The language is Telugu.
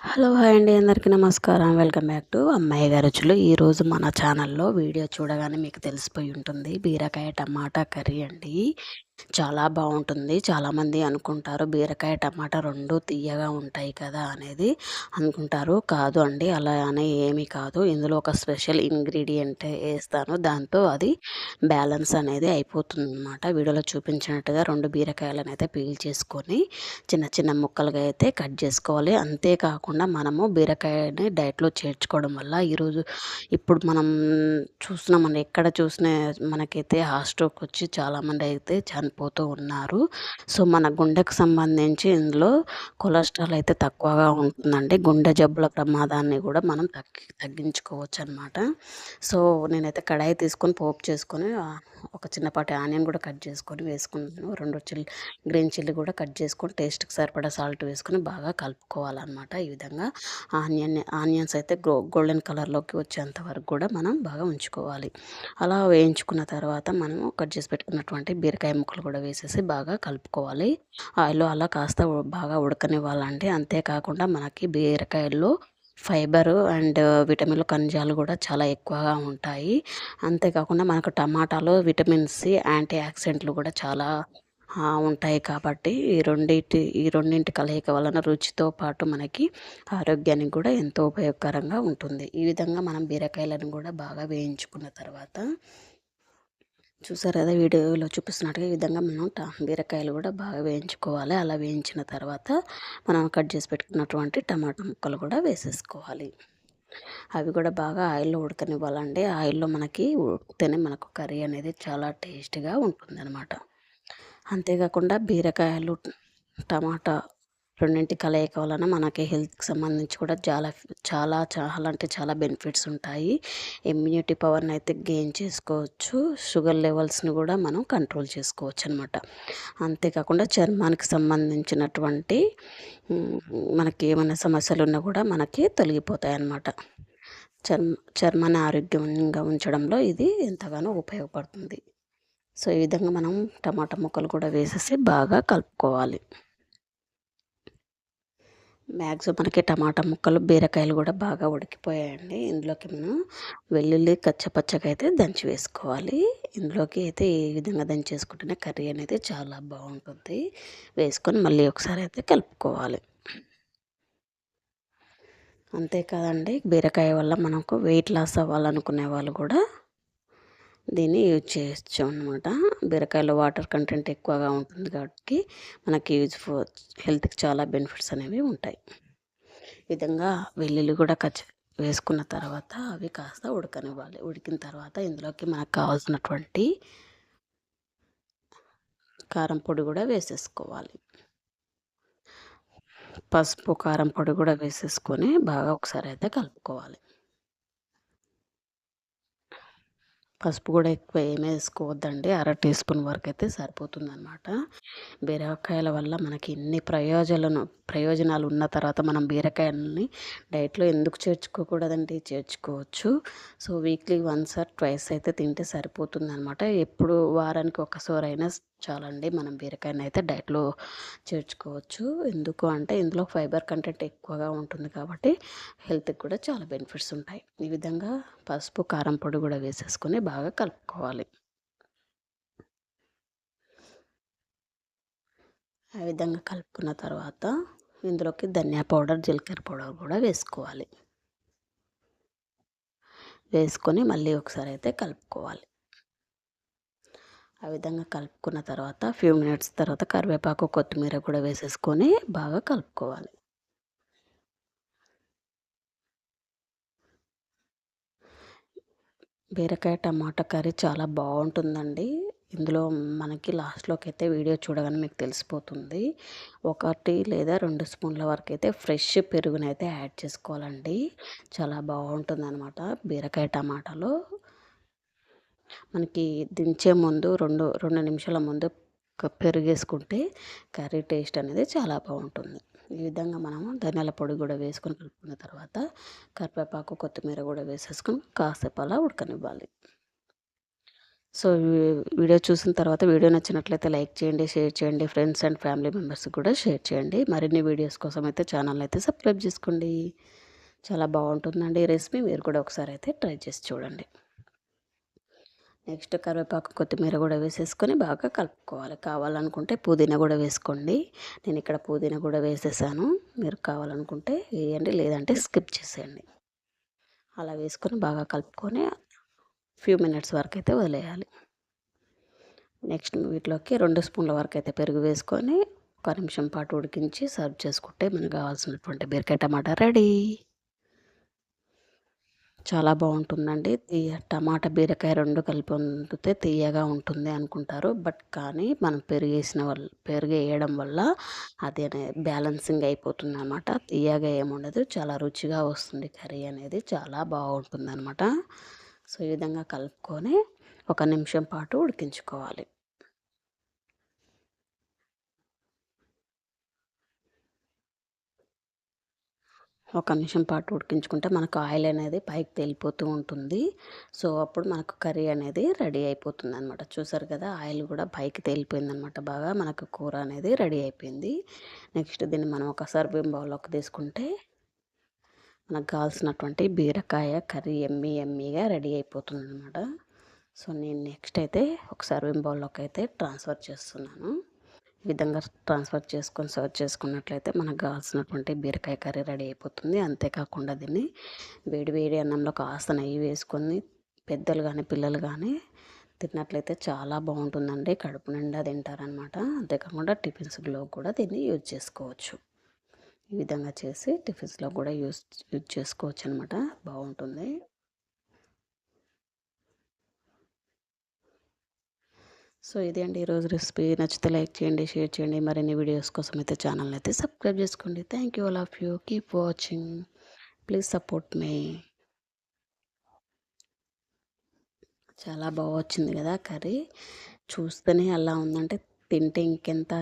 హలో హాయ్ అండి. అందరికీ నమస్కారం. వెల్కమ్ బ్యాక్ టు అమ్మాయి గారు రుచులు. ఈరోజు మన ఛానల్లో వీడియో చూడగానే మీకు తెలిసిపోయి ఉంటుంది. బీరకాయ టమాటా కర్రీ అండి. చాలా బాగుంటుంది. చాలామంది అనుకుంటారు బీరకాయ టమాటా రెండు తీయగా ఉంటాయి కదా అనేది అనుకుంటారు. కాదు అండి అలా అని ఏమీ కాదు. ఇందులో ఒక స్పెషల్ ఇంగ్రీడియంట్ వేస్తాను దాంతో అది బ్యాలెన్స్ అనేది అయిపోతుంది అనమాట వీడియోలో చూపించినట్టుగా రెండు బీరకాయలను అయితే పీల్ చేసుకొని చిన్న చిన్న ముక్కలుగా అయితే కట్ చేసుకోవాలి. అంతేకాకుండా మనము బీరకాయని డైట్లో చేర్చుకోవడం వల్ల ఈరోజు ఇప్పుడు మనం చూస్తున్నామండి ఎక్కడ చూసిన మనకైతే హార్ట్ వచ్చి చాలామంది అయితే చాలా చనిపోతూ ఉన్నారు. సో మన గుండెకు సంబంధించి ఇందులో కొలెస్ట్రాల్ అయితే తక్కువగా ఉంటుందండి. గుండె జబ్బుల ప్రమాదాన్ని కూడా మనం తగ్గి తగ్గించుకోవచ్చు అనమాట సో నేనైతే కడాయి తీసుకొని పోపు చేసుకొని ఒక చిన్నపాటి ఆనియన్ కూడా కట్ చేసుకొని వేసుకున్నాను. రెండు చిల్లి గ్రీన్ చిల్లీ కూడా కట్ చేసుకొని టేస్ట్కి సరిపడా సాల్ట్ వేసుకొని బాగా కలుపుకోవాలన్నమాట ఈ విధంగా. ఆనియన్ ఆనియన్స్ అయితే గోల్డెన్ కలర్లోకి వచ్చేంత వరకు కూడా మనం బాగా ఉంచుకోవాలి. అలా వేయించుకున్న తర్వాత మనము కట్ చేసి పెట్టుకున్నటువంటి బీరకాయ ముక్కలు కూడా వేసేసి బాగా కలుపుకోవాలి. ఆయిల్ అలా కాస్త బాగా ఉడకనివ్వాలంటే అంతేకాకుండా మనకి బీరకాయల్లో ఫైబరు అండ్ విటమిన్లు ఖనిజాలు కూడా చాలా ఎక్కువగా ఉంటాయి. అంతేకాకుండా మనకు టమాటాలో విటమిన్ సి యాంటీ ఆక్సిడెంట్లు కూడా చాలా ఉంటాయి కాబట్టి ఈ రెండింటి ఈ రెండింటి కలయిక వలన రుచితో పాటు మనకి ఆరోగ్యానికి కూడా ఎంతో ఉపయోగకరంగా ఉంటుంది. ఈ విధంగా మనం బీరకాయలను కూడా బాగా వేయించుకున్న తర్వాత చూసారు కదా వీడియోలో చూపిస్తున్నట్టుగా ఈ విధంగా మనం బీరకాయలు కూడా బాగా వేయించుకోవాలి. అలా వేయించిన తర్వాత మనం కట్ చేసి పెట్టుకున్నటువంటి టమాటా ముక్కలు కూడా వేసేసుకోవాలి. అవి కూడా బాగా ఆయిల్లో ఉడకనివ్వాలండి. ఆయిల్లో మనకి ఉడికితేనే మనకు కర్రీ అనేది చాలా టేస్ట్గా ఉంటుంది అనమాట అంతేకాకుండా బీరకాయలు టమాటా రెండింటి కలయిక వలన మనకి హెల్త్కి సంబంధించి కూడా చాలా చాలా చాలా అంటే చాలా బెనిఫిట్స్ ఉంటాయి. ఇమ్యూనిటీ పవర్ని అయితే గెయిన్ చేసుకోవచ్చు. షుగర్ లెవెల్స్ని కూడా మనం కంట్రోల్ చేసుకోవచ్చు అనమాట అంతేకాకుండా చర్మానికి సంబంధించినటువంటి మనకి ఏమైనా సమస్యలు ఉన్నా కూడా మనకి తొలగిపోతాయి అన్నమాట చర్మ చర్మాన్ని ఆరోగ్యంగా ఉంచడంలో ఇది ఎంతగానో ఉపయోగపడుతుంది. సో ఈ విధంగా మనం టమాటా ముక్కలు కూడా వేసేసి బాగా కలుపుకోవాలి. మ్యాక్సిమం మనకి టమాటా ముక్కలు బీరకాయలు కూడా బాగా ఉడికిపోయాయండి. ఇందులోకి మనం వెల్లుల్లి కచ్చపచ్చగా అయితే దంచి వేసుకోవాలి. ఇందులోకి అయితే ఈ విధంగా దంచేసుకుంటేనే కర్రీ అనేది చాలా బాగుంటుంది. వేసుకొని మళ్ళీ ఒకసారి అయితే కలుపుకోవాలి. అంతేకాదండి బీరకాయ వల్ల మనకు వెయిట్ లాస్ అవ్వాలనుకునే వాళ్ళు కూడా దీన్ని యూజ్ చేయొచ్చు అనమాట బీరకాయలో వాటర్ కంటెంట్ ఎక్కువగా ఉంటుంది కాబట్టి మనకి యూజ్ హెల్త్కి చాలా బెనిఫిట్స్ అనేవి ఉంటాయి. విధంగా వెల్లుల్లి కూడా కచ్చ వేసుకున్న తర్వాత అవి కాస్త ఉడకనివ్వాలి. ఉడికిన తర్వాత ఇందులోకి మనకు కావాల్సినటువంటి కారం పొడి కూడా వేసేసుకోవాలి. పసుపు కారం పొడి కూడా వేసేసుకొని బాగా ఒకసారి అయితే కలుపుకోవాలి. పసుపు కూడా ఎక్కువ ఏమీ వేసుకోవద్దండి. అర టీ స్పూన్ వరకు అయితే సరిపోతుంది అనమాట బీరకాయల వల్ల మనకి ఎన్ని ప్రయోజనాలు ప్రయోజనాలు ఉన్న తర్వాత మనం బీరకాయలని డైట్లో ఎందుకు చేర్చుకోకూడదండి? చేర్చుకోవచ్చు. So weekly once or twice అయితే తింటే సరిపోతుంది అనమాట ఎప్పుడు వారానికి ఒకసారి అయినా చాలండి మనం బీరకాయని అయితే డైట్లో చేర్చుకోవచ్చు. ఎందుకు అంటే ఇందులో ఫైబర్ కంటెంట్ ఎక్కువగా ఉంటుంది కాబట్టి హెల్త్కి కూడా చాలా బెనిఫిట్స్ ఉంటాయి. ఈ విధంగా పసుపు కారం పొడి కూడా వేసేసుకొని బాగా కలుపుకోవాలి. ఆ విధంగా కలుపుకున్న తర్వాత ఇందులోకి ధనియా పౌడర్ జీలకర్ర పౌడర్ కూడా వేసుకోవాలి. వేసుకొని మళ్ళీ ఒకసారి అయితే కలుపుకోవాలి. ఆ విధంగా కలుపుకున్న తర్వాత ఫ్యూ మినిట్స్ తర్వాత కరివేపాకు కొత్తిమీర కూడా వేసేసుకొని బాగా కలుపుకోవాలి. బీరకాయ టమాటా కర్రీ చాలా బాగుంటుందండి. ఇందులో మనకి లాస్ట్లోకి అయితే వీడియో చూడగానే మీకు తెలిసిపోతుంది. ఒకటి లేదా రెండు స్పూన్ల వరకు అయితే ఫ్రెష్ పెరుగునైతే యాడ్ చేసుకోవాలండి. చాలా బాగుంటుంది అనమాట బీరకాయ టమాటాలో. మనకి దించే ముందు రెండు రెండు నిమిషాల ముందు పెరుగేసుకుంటే కర్రీ టేస్ట్ అనేది చాలా బాగుంటుంది. ఈ విధంగా మనము ధనియాల పొడి కూడా వేసుకొని కలుపుకున్న తర్వాత కరివేపాకు కొత్తిమీర కూడా వేసేసుకొని కాసేపు అలా ఉడకనివ్వాలి. సో వీడియో చూసిన తర్వాత వీడియో నచ్చినట్లయితే లైక్ చేయండి షేర్ చేయండి ఫ్రెండ్స్ అండ్ ఫ్యామిలీ మెంబర్స్కి కూడా షేర్ చేయండి. మరిన్ని వీడియోస్ కోసం అయితే ఛానల్ అయితే సబ్స్క్రైబ్ చేసుకోండి. చాలా బాగుంటుందండి ఈ రెసిపీ. మీరు కూడా ఒకసారి అయితే ట్రై చేసి చూడండి. నెక్స్ట్ కరివేపాకు కొత్తిమీర కూడా వేసేసుకొని బాగా కలుపుకోవాలి. కావాలనుకుంటే పుదీనా కూడా వేసుకోండి. నేను ఇక్కడ పుదీనా కూడా వేసేసాను. మీరు కావాలనుకుంటే వేయండి లేదంటే స్కిప్ చేసేయండి. అలా వేసుకొని బాగా కలుపుకొని ఫ్యూ మినిట్స్ వరకు అయితే వదిలేయాలి. నెక్స్ట్ వీటిలోకి రెండు స్పూన్ల వరకు అయితే పెరుగు వేసుకొని ఒక నిమిషం పాటు ఉడికించి సర్వ్ చేసుకుంటే మనకు కావాల్సినటువంటి బీరకాయ టమాటా రెడీ. చాలా బాగుంటుందండి. తీయ టమాటా బీరకాయ రెండు కలిపి వండితే తీయగా ఉంటుంది అనుకుంటారు. బట్ కానీ మనం పెరుగు వేసిన వల్ల పెరుగు వేయడం వల్ల అది బ్యాలెన్సింగ్ అయిపోతుంది అనమాట తీయగా ఏముండదు చాలా రుచిగా వస్తుంది కర్రీ అనేది. చాలా బాగుంటుంది అనమాట సో ఈ విధంగా కలుపుకొని ఒక నిమిషం పాటు ఉడికించుకోవాలి. ఒక నిమిషం పాటు ఉడికించుకుంటే మనకు ఆయిల్ అనేది పైకి తేలిపోతూ ఉంటుంది. సో అప్పుడు మనకు కర్రీ అనేది రెడీ అయిపోతుంది అనమాట చూసారు కదా ఆయిల్ కూడా పైకి తేలిపోయింది అనమాట బాగా. మనకు కూర అనేది రెడీ అయిపోయింది. నెక్స్ట్ దీన్ని మనం ఒక సర్వింగ్ బౌల్లోకి తీసుకుంటే మనకు కావాల్సినటువంటి బీరకాయ కర్రీ ఎమ్మి ఎమ్మిగా రెడీ అయిపోతుంది అనమాట సో నేను నెక్స్ట్ అయితే ఒక సర్వింగ్ బౌల్లోకి అయితే ట్రాన్స్ఫర్ చేస్తున్నాను. ఈ విధంగా ట్రాన్స్ఫర్ చేసుకొని సర్వ్ చేసుకున్నట్లయితే మనకు కావాల్సినటువంటి బీరకాయ కర్రీ రెడీ అయిపోతుంది. అంతేకాకుండా దీన్ని వేడి వేడి అన్నంలో కాస్త నెయ్యి వేసుకొని పెద్దలు కానీ పిల్లలు కానీ తిన్నట్లయితే చాలా బాగుంటుందండి. కడుపు నిండా తింటారనమాట అంతేకాకుండా టిఫిన్స్లో కూడా దీన్ని యూజ్ చేసుకోవచ్చు. ఈ విధంగా చేసి టిఫిన్స్లో కూడా యూజ్ యూజ్ చేసుకోవచ్చు అనమాట బాగుంటుంది. సో ఇదే అండి ఈరోజు రెసిపీ. నచ్చితే లైక్ చేయండి షేర్ చేయండి. మరిన్ని వీడియోస్ కోసం అయితే ఛానల్ అయితే సబ్స్క్రైబ్ చేసుకోండి. Thank you all of you keep watching please support మీ చాలా బాగా వచ్చింది కదా కర్రీ. చూస్తేనే అలా ఉందంటే తింటే ఇంకెంత